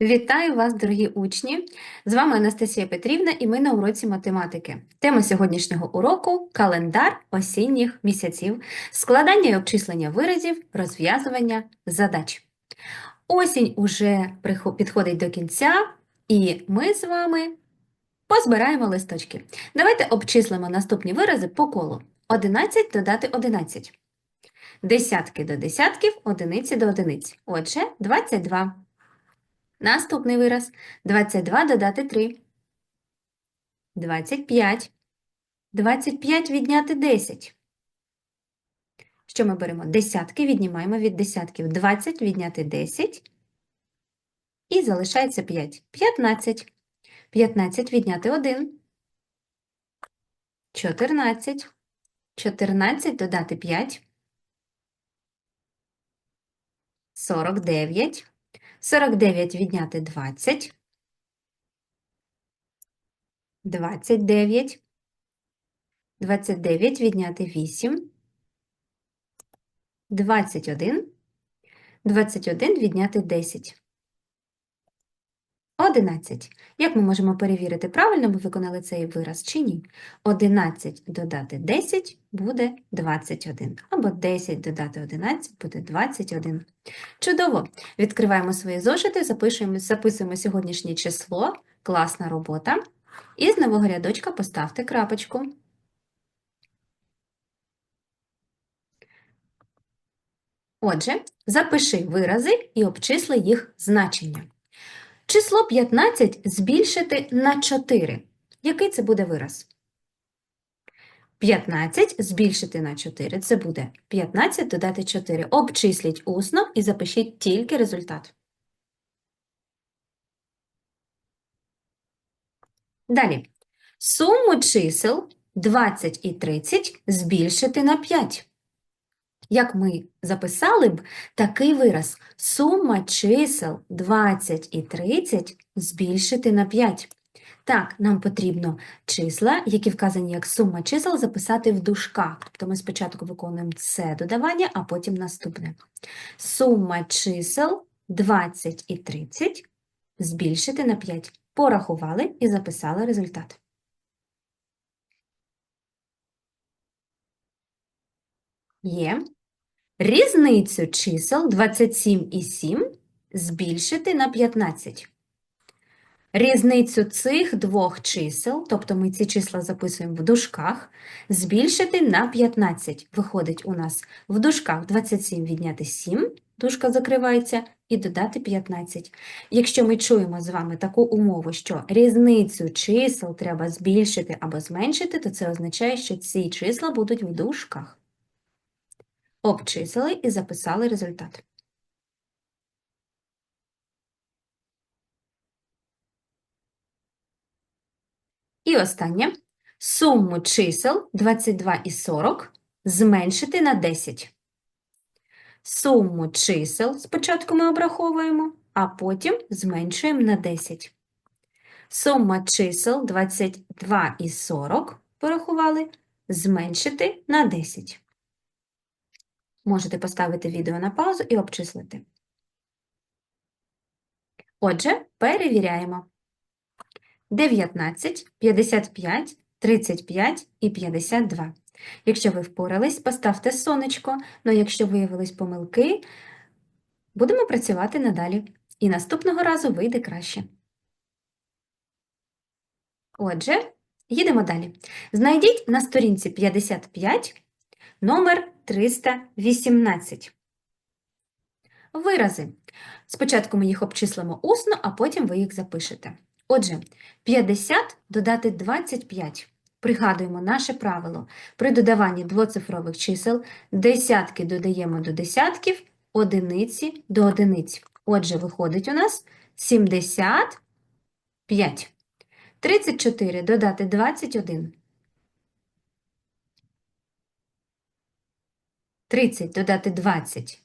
Вітаю вас, дорогі учні! З вами Анастасія Петрівна і ми на уроці математики. Тема сьогоднішнього уроку календар осінніх місяців, складання і обчислення виразів, розв'язування задач. Осінь уже підходить до кінця, і ми з вами позбираємо листочки. Давайте обчислимо наступні вирази по колу. 11 додати 11. Десятки до десятків, одиниці до одиниць. Отже, 22. Наступний вираз. 22 додати 3. 25. 25 відняти 10. Що ми беремо? Десятки віднімаємо від десятків. 20 відняти 10. І залишається 5. 15. 15 відняти 1. 14. 14 додати 5. 49. 49 відняти 20. 29. 29 відняти 8. 21. 21 відняти 10. 11. Як ми можемо перевірити, правильно ми виконали цей вираз чи ні? 11 додати 10 буде 21. Або 10 додати 11 буде 21. Чудово! Відкриваємо свої зошити, запишуємо, записуємо сьогоднішнє число, класна робота. І з нового рядочка поставте крапочку. Отже, запиши вирази і обчисли їх значення. Число 15 збільшити на 4. Який це буде вираз? 15 збільшити на 4 – це буде 15 додати 4. Обчисліть усно і запишіть тільки результат. Далі. Суму чисел 20 і 30 збільшити на 5. Як ми записали б такий вираз сума чисел 20 і 30 збільшити на 5. Так, нам потрібно числа, які вказані як сума чисел, записати в дужках. Тобто ми спочатку виконуємо це додавання, а потім наступне. Сума чисел 20 і 30 збільшити на 5. Порахували і записали результат. Є. Різницю чисел 27 і 7 збільшити на 15. Різницю цих двох чисел, тобто ми ці числа записуємо в дужках, збільшити на 15. Виходить у нас в дужках 27 відняти 7, дужка закривається, і додати 15. Якщо ми чуємо з вами таку умову, що різницю чисел треба збільшити або зменшити, то це означає, що ці числа будуть в дужках. Обчислили і записали результат. І останнє. Суму чисел 22 і 40 зменшити на 10. Суму чисел спочатку ми обраховуємо, а потім зменшуємо на 10. Сума чисел 22 і 40 порахували, зменшити на 10. Можете поставити відео на паузу і обчислити. Отже, перевіряємо. 19, 55, 35 і 52. Якщо ви впорались, поставте сонечко, але якщо виявились помилки, будемо працювати надалі. І наступного разу вийде краще. Отже, їдемо далі. Знайдіть на сторінці 55 номер 318. Вирази. Спочатку ми їх обчислимо усно, а потім ви їх запишете. Отже, 50 додати 25. Пригадуємо наше правило. При додаванні двоцифрових чисел десятки додаємо до десятків, одиниці до одиниць. Отже, виходить у нас 75. 34 додати 21. 30 додати 20.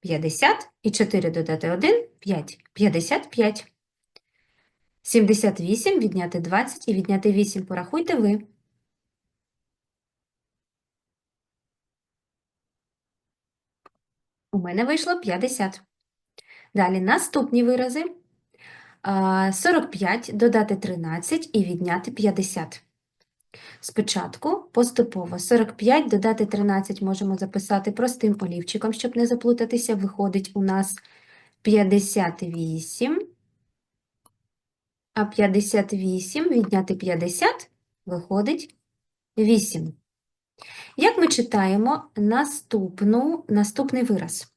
50 і 4 додати 1 – 5. 55. 78 відняти 20 і відняти 8 порахуйте ви. У мене вийшло 50. Далі наступні вирази. 45 додати 13 і відняти 50. Спочатку поступово 45 додати 13 можемо записати простим олівчиком, щоб не заплутатися. Виходить у нас 58. А 58 відняти 50 виходить 8. Як ми читаємо наступну, наступний вираз?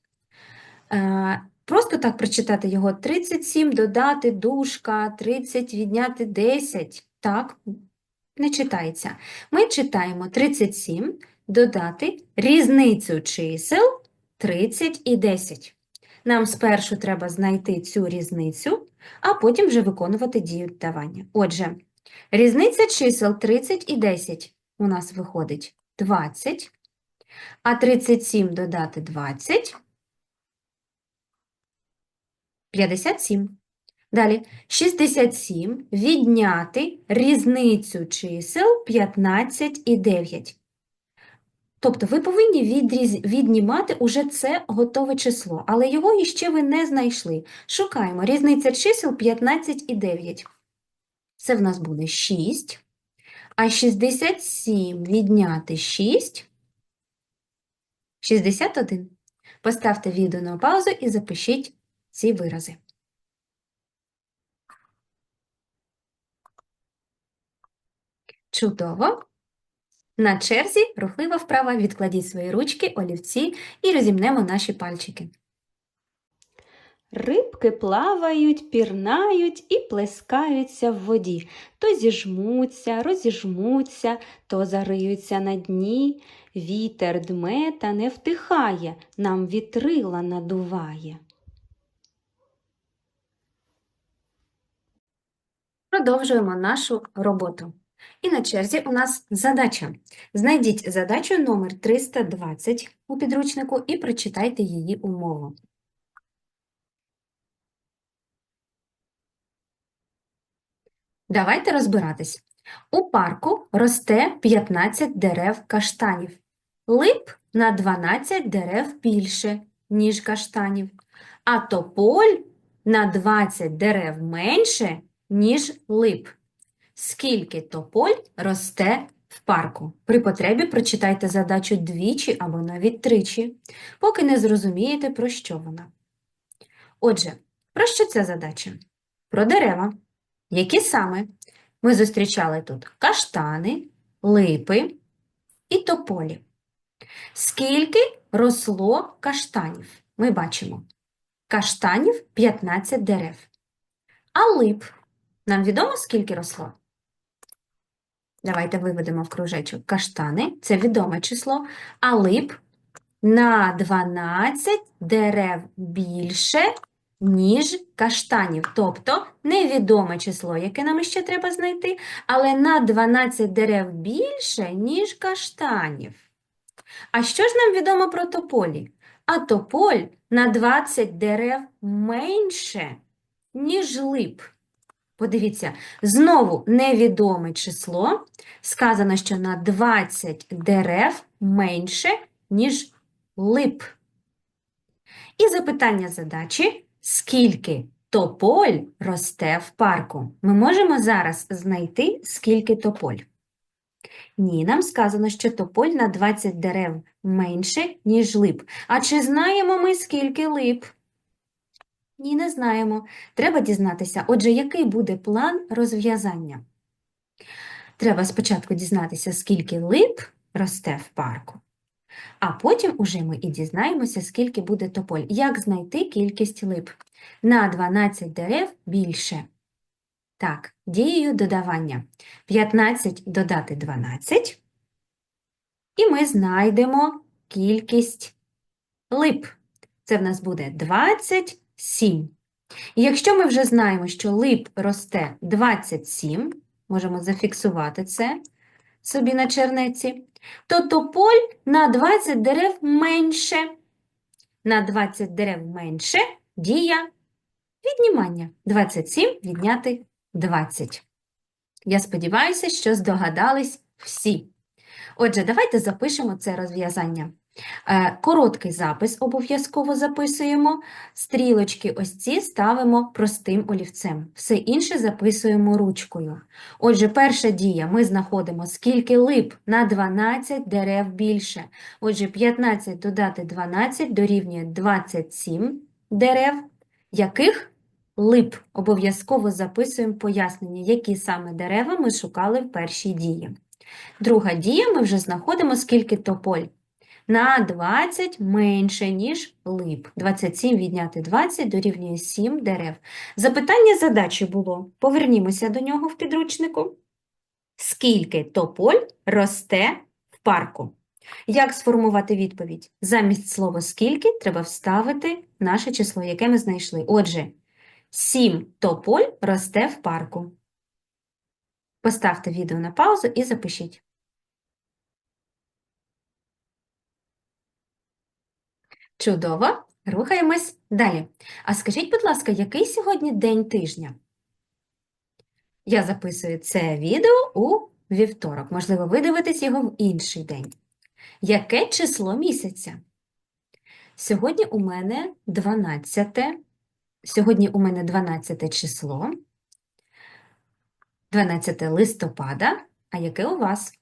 Е, Просто так прочитати його 37, додати дужка, 30, відняти 10. Так, не читається. Ми читаємо 37, додати різницю чисел 30 і 10. Нам спершу треба знайти цю різницю, а потім вже виконувати дію додавання. Отже, різниця чисел 30 і 10 у нас виходить 20, а 37 додати 20 – 57. Далі 67 відняти різницю чисел 15 і 9. Тобто ви повинні відріз... віднімати уже це готове число, але його іще ви не знайшли. Шукаємо різниця чисел 15 і 9. Це в нас буде 6. А 67 відняти 6 – 61. Поставте відео на паузу і запишіть ці вирази. Чудово! На черзі рухлива вправа відкладіть свої ручки, олівці і розімнемо наші пальчики. Рибки плавають, пірнають і плескаються в воді. То зіжмуться, розіжмуться, то зариються на дні. Вітер дме та не втихає, нам вітрила надуває. Продовжуємо нашу роботу. І на черзі у нас задача. Знайдіть задачу номер 320 у підручнику і прочитайте її умову. Давайте розбиратись. У парку росте 15 дерев каштанів. Лип на 12 дерев більше, ніж каштанів, а тополь на 20 дерев менше, ніж лип. Скільки тополь росте в парку? При потребі прочитайте задачу двічі або навіть тричі, поки не зрозумієте, про що вона. Отже, про що ця задача? Про дерева. Які саме? Ми зустрічали тут каштани, липи і тополі. Скільки росло каштанів? Ми бачимо. Каштанів 15 дерев. А лип? Нам відомо, скільки росло? Давайте виведемо в кружечок каштани, це відоме число, а лип на 12 дерев більше, ніж каштанів. Тобто невідоме число, яке нам ще треба знайти, але на 12 дерев більше, ніж каштанів. А що ж нам відомо про тополі? А тополь на 20 дерев менше, ніж лип. Подивіться, знову невідоме число. Сказано, що на 20 дерев менше, ніж лип. І запитання задачі, скільки тополь росте в парку? Ми можемо зараз знайти, скільки тополь. Ні, нам сказано, що тополь на 20 дерев менше, ніж лип. А чи знаємо ми, скільки лип? Ні, не знаємо. Треба дізнатися, отже, який буде план розв'язання? Треба спочатку дізнатися, скільки лип росте в парку, а потім уже ми і дізнаємося, скільки буде тополь. Як знайти кількість лип? На 12 дерев більше. Так, дією додавання. 15 додати 12, і ми знайдемо кількість лип. Це в нас буде 27. І якщо ми вже знаємо, що лип росте 27, можемо зафіксувати це собі на чернеці, то тополь на 20 дерев менше. На 20 дерев менше дія віднімання. 27 відняти 20. Я сподіваюся, що здогадались всі. Отже, давайте запишемо це розв'язання. Е, Короткий запис обов'язково записуємо. Стрілочки ось ці ставимо простим олівцем. Все інше записуємо ручкою. Отже, перша дія. Ми знаходимо, скільки лип на 12 дерев більше. Отже, 15 додати 12 дорівнює 27 дерев. Яких лип? Обов'язково записуємо пояснення, які саме дерева ми шукали в першій дії. Друга дія, ми вже знаходимо, скільки тополь. На 20 менше, ніж лип. 27 відняти 20 дорівнює 7 дерев. Запитання задачі було. Повернімося до нього в підручнику. Скільки тополь росте в парку? Як сформувати відповідь? Замість слова «скільки» треба вставити наше число, яке ми знайшли. Отже, 7 тополь росте в парку. Поставте відео на паузу і запишіть. Чудово. Рухаємось далі. А скажіть, будь ласка, який сьогодні день тижня? Я записую це відео у вівторок. Можливо, ви дивитесь його в інший день. Яке число місяця? Сьогодні у мене 12. Сьогодні у мене 12 число. 12 листопада. А яке у вас?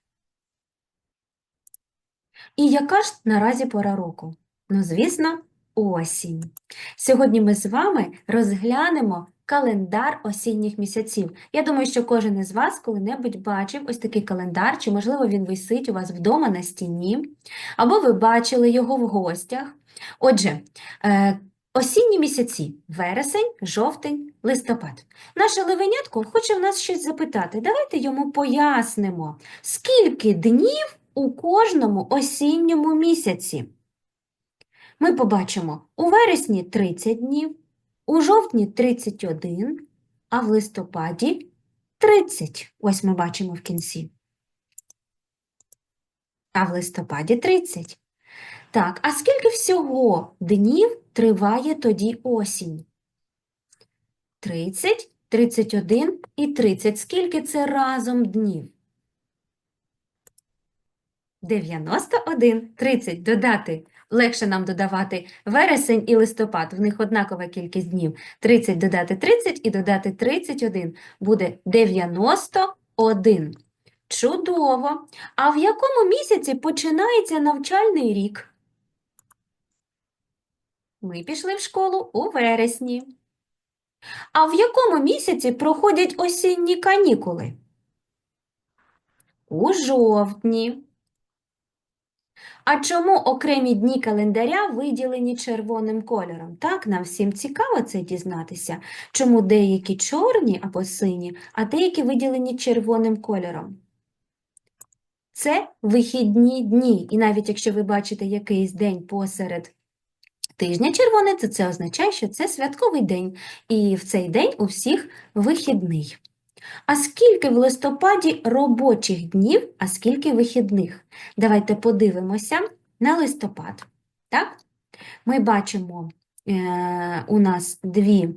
І яка ж наразі пора року? Ну, звісно, осінь. Сьогодні ми з вами розглянемо календар осінніх місяців. Я думаю, що кожен із вас коли-небудь бачив ось такий календар, чи, можливо, він висить у вас вдома на стіні, або ви бачили його в гостях. Отже, е, осінні місяці – вересень, жовтень, листопад. Наше левенятко хоче в нас щось запитати. Давайте йому пояснимо, скільки днів у кожному осінньому місяці. Ми побачимо у вересні 30 днів, у жовтні 31, а в листопаді 30. Ось ми бачимо в кінці. А в листопаді 30. Так, а скільки всього днів триває тоді осінь? 30, 31 і 30. Скільки це разом днів? 91. 30 додати. Легше нам додавати вересень і листопад. В них однакова кількість днів. 30 додати 30 і додати 31. Буде 91. Чудово! А в якому місяці починається навчальний рік? Ми пішли в школу у вересні. А в якому місяці проходять осінні канікули? У жовтні. А чому окремі дні календаря виділені червоним кольором? Так, нам всім цікаво це дізнатися. Чому деякі чорні або сині, а деякі виділені червоним кольором? Це вихідні дні. І навіть якщо ви бачите якийсь день посеред тижня червоний, то це означає, що це святковий день. І в цей день у всіх вихідний. А скільки в листопаді робочих днів, а скільки вихідних? Давайте подивимося на листопад. Так? Ми бачимо е, у нас дві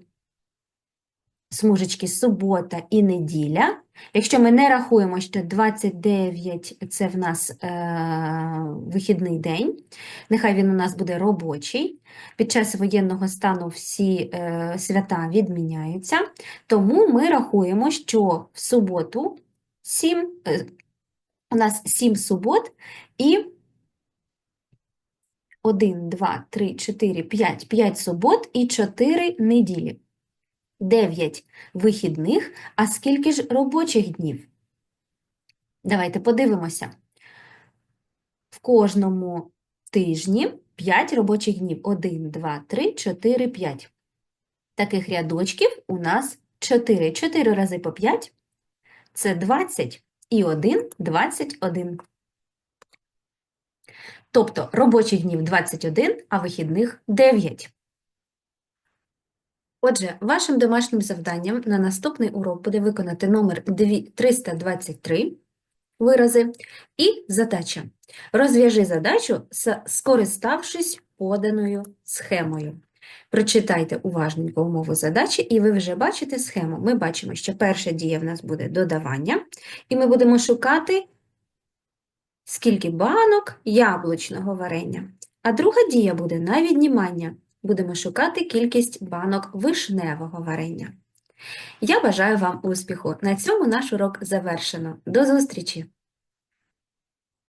смужечки субота і неділя. Якщо ми не рахуємо, що 29 – це в нас е, вихідний день, нехай він у нас буде робочий. Під час воєнного стану всі е, свята відміняються, тому ми рахуємо, що в суботу 7, е, у нас 7 субот і 1, 2, 3, 4, 5, 5 субот і 4 неділі. 9 вихідних, а скільки ж робочих днів? Давайте подивимося. В кожному тижні 5 робочих днів. 1, 2, 3, 4, 5. Таких рядочків у нас 4. 4 рази по 5 – це 20. І 1 – 21. Тобто робочих днів 21, а вихідних 9. Отже, вашим домашнім завданням на наступний урок буде виконати номер 323 вирази і задача. Розв'яжи задачу, скориставшись поданою схемою. Прочитайте уважненько умову задачі, і ви вже бачите схему. Ми бачимо, що перша дія в нас буде додавання, і ми будемо шукати скільки банок яблучного варення. А друга дія буде на віднімання. Будемо шукати кількість банок вишневого варення. Я бажаю вам успіху. На цьому наш урок завершено. До зустрічі!